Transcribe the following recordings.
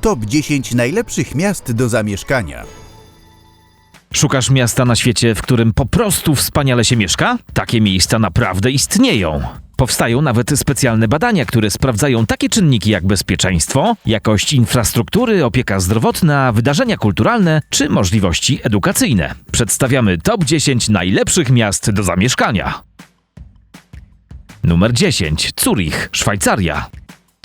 Top 10 najlepszych miast do zamieszkania. Szukasz miasta na świecie, w którym po prostu wspaniale się mieszka? Takie miejsca naprawdę istnieją. Powstają nawet specjalne badania, które sprawdzają takie czynniki jak bezpieczeństwo, jakość infrastruktury, opieka zdrowotna, wydarzenia kulturalne czy możliwości edukacyjne. Przedstawiamy top 10 najlepszych miast do zamieszkania. Numer 10. Zurich, Szwajcaria.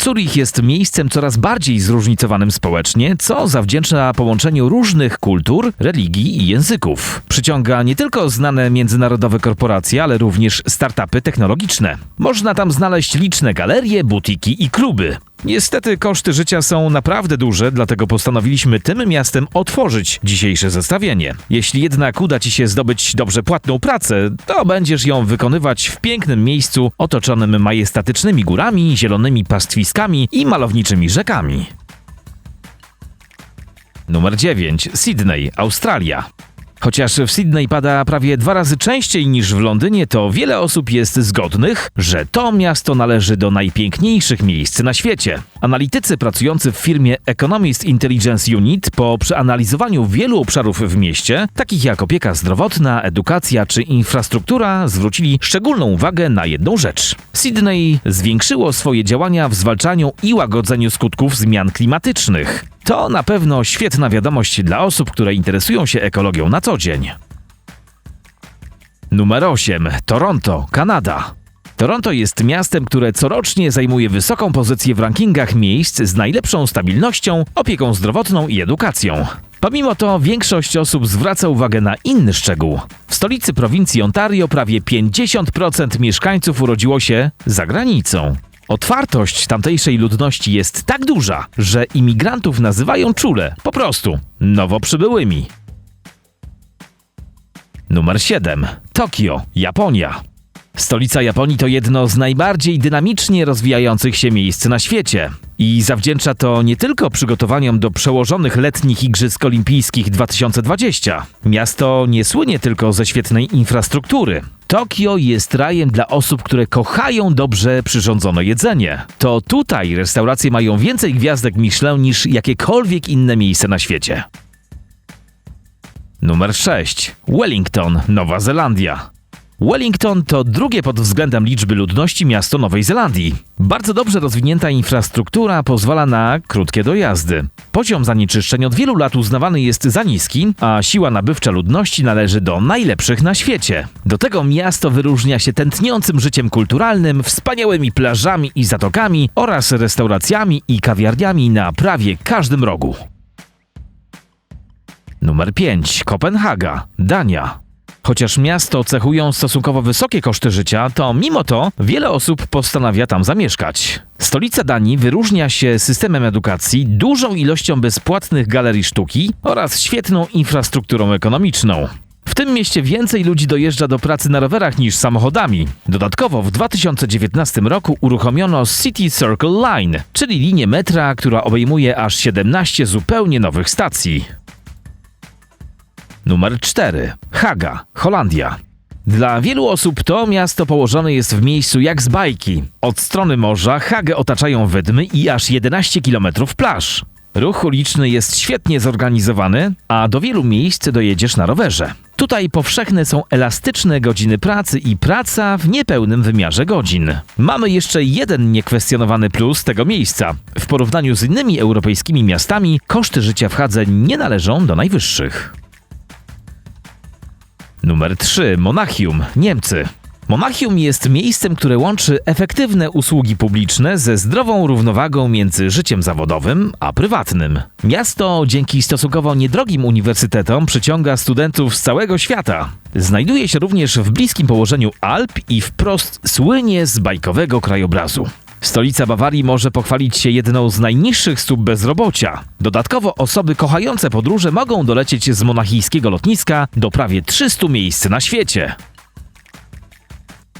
Zurich jest miejscem coraz bardziej zróżnicowanym społecznie, co zawdzięcza połączeniu różnych kultur, religii i języków. Przyciąga nie tylko znane międzynarodowe korporacje, ale również startupy technologiczne. Można tam znaleźć liczne galerie, butiki i kluby. Niestety koszty życia są naprawdę duże, dlatego postanowiliśmy tym miastem otworzyć dzisiejsze zestawienie. Jeśli jednak uda Ci się zdobyć dobrze płatną pracę, to będziesz ją wykonywać w pięknym miejscu otoczonym majestatycznymi górami, zielonymi pastwiskami i malowniczymi rzekami. Numer 9. Sydney, Australia. Chociaż w Sydney pada prawie dwa razy częściej niż w Londynie, to wiele osób jest zgodnych, że to miasto należy do najpiękniejszych miejsc na świecie. Analitycy pracujący w firmie Economist Intelligence Unit po przeanalizowaniu wielu obszarów w mieście, takich jak opieka zdrowotna, edukacja czy infrastruktura, zwrócili szczególną uwagę na jedną rzecz. Sydney zwiększyło swoje działania w zwalczaniu i łagodzeniu skutków zmian klimatycznych. To na pewno świetna wiadomość dla osób, które interesują się ekologią na co dzień. Numer 8. Toronto, Kanada. Toronto jest miastem, które corocznie zajmuje wysoką pozycję w rankingach miejsc z najlepszą stabilnością, opieką zdrowotną i edukacją. Pomimo to większość osób zwraca uwagę na inny szczegół. W stolicy prowincji Ontario prawie 50% mieszkańców urodziło się za granicą. Otwartość tamtejszej ludności jest tak duża, że imigrantów nazywają czule, po prostu, nowo przybyłymi. Numer 7. Tokio, Japonia. Stolica Japonii to jedno z najbardziej dynamicznie rozwijających się miejsc na świecie. I zawdzięcza to nie tylko przygotowaniom do przełożonych letnich Igrzysk Olimpijskich 2020. Miasto nie słynie tylko ze świetnej infrastruktury. Tokio jest rajem dla osób, które kochają dobrze przyrządzone jedzenie. To tutaj restauracje mają więcej gwiazdek Michelin niż jakiekolwiek inne miejsce na świecie. Numer 6. Wellington, Nowa Zelandia. Wellington to drugie pod względem liczby ludności miasto Nowej Zelandii. Bardzo dobrze rozwinięta infrastruktura pozwala na krótkie dojazdy. Poziom zanieczyszczeń od wielu lat uznawany jest za niski, a siła nabywcza ludności należy do najlepszych na świecie. Do tego miasto wyróżnia się tętniącym życiem kulturalnym, wspaniałymi plażami i zatokami oraz restauracjami i kawiarniami na prawie każdym rogu. Numer 5. Kopenhaga, Dania. Chociaż miasto cechują stosunkowo wysokie koszty życia, to mimo to wiele osób postanawia tam zamieszkać. Stolica Danii wyróżnia się systemem edukacji, dużą ilością bezpłatnych galerii sztuki oraz świetną infrastrukturą ekonomiczną. W tym mieście więcej ludzi dojeżdża do pracy na rowerach niż samochodami. Dodatkowo w 2019 roku uruchomiono City Circle Line, czyli linię metra, która obejmuje aż 17 zupełnie nowych stacji. Numer 4. Haga, Holandia. Dla wielu osób to miasto położone jest w miejscu jak z bajki. Od strony morza Hagę otaczają wydmy i aż 11 km plaż. Ruch uliczny jest świetnie zorganizowany, a do wielu miejsc dojedziesz na rowerze. Tutaj powszechne są elastyczne godziny pracy i praca w niepełnym wymiarze godzin. Mamy jeszcze jeden niekwestionowany plus tego miejsca. W porównaniu z innymi europejskimi miastami koszty życia w Hadze nie należą do najwyższych. Numer 3. Monachium, Niemcy. Monachium jest miejscem, które łączy efektywne usługi publiczne ze zdrową równowagą między życiem zawodowym a prywatnym. Miasto dzięki stosunkowo niedrogim uniwersytetom przyciąga studentów z całego świata. Znajduje się również w bliskim położeniu Alp i wprost słynie z bajkowego krajobrazu. Stolica Bawarii może pochwalić się jedną z najniższych stóp bezrobocia. Dodatkowo osoby kochające podróże mogą dolecieć z monachijskiego lotniska do prawie 300 miejsc na świecie.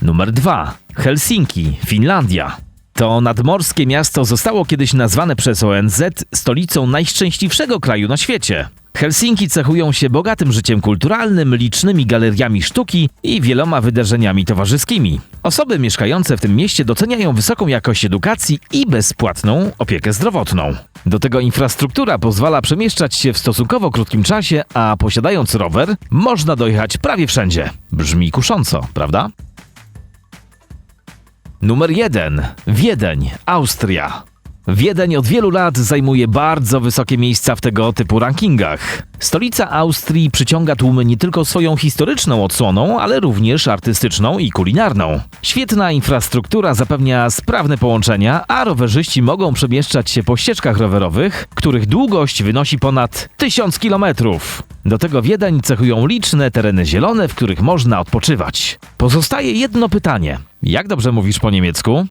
Numer 2. Helsinki, Finlandia. To nadmorskie miasto zostało kiedyś nazwane przez ONZ stolicą najszczęśliwszego kraju na świecie. Helsinki cechują się bogatym życiem kulturalnym, licznymi galeriami sztuki i wieloma wydarzeniami towarzyskimi. Osoby mieszkające w tym mieście doceniają wysoką jakość edukacji i bezpłatną opiekę zdrowotną. Do tego infrastruktura pozwala przemieszczać się w stosunkowo krótkim czasie, a posiadając rower, można dojechać prawie wszędzie. Brzmi kusząco, prawda? Numer 1. Wiedeń, Austria. Wiedeń od wielu lat zajmuje bardzo wysokie miejsca w tego typu rankingach. Stolica Austrii przyciąga tłumy nie tylko swoją historyczną odsłoną, ale również artystyczną i kulinarną. Świetna infrastruktura zapewnia sprawne połączenia, a rowerzyści mogą przemieszczać się po ścieżkach rowerowych, których długość wynosi ponad 1000 kilometrów. Do tego Wiedeń cechują liczne tereny zielone, w których można odpoczywać. Pozostaje jedno pytanie. Jak dobrze mówisz po niemiecku?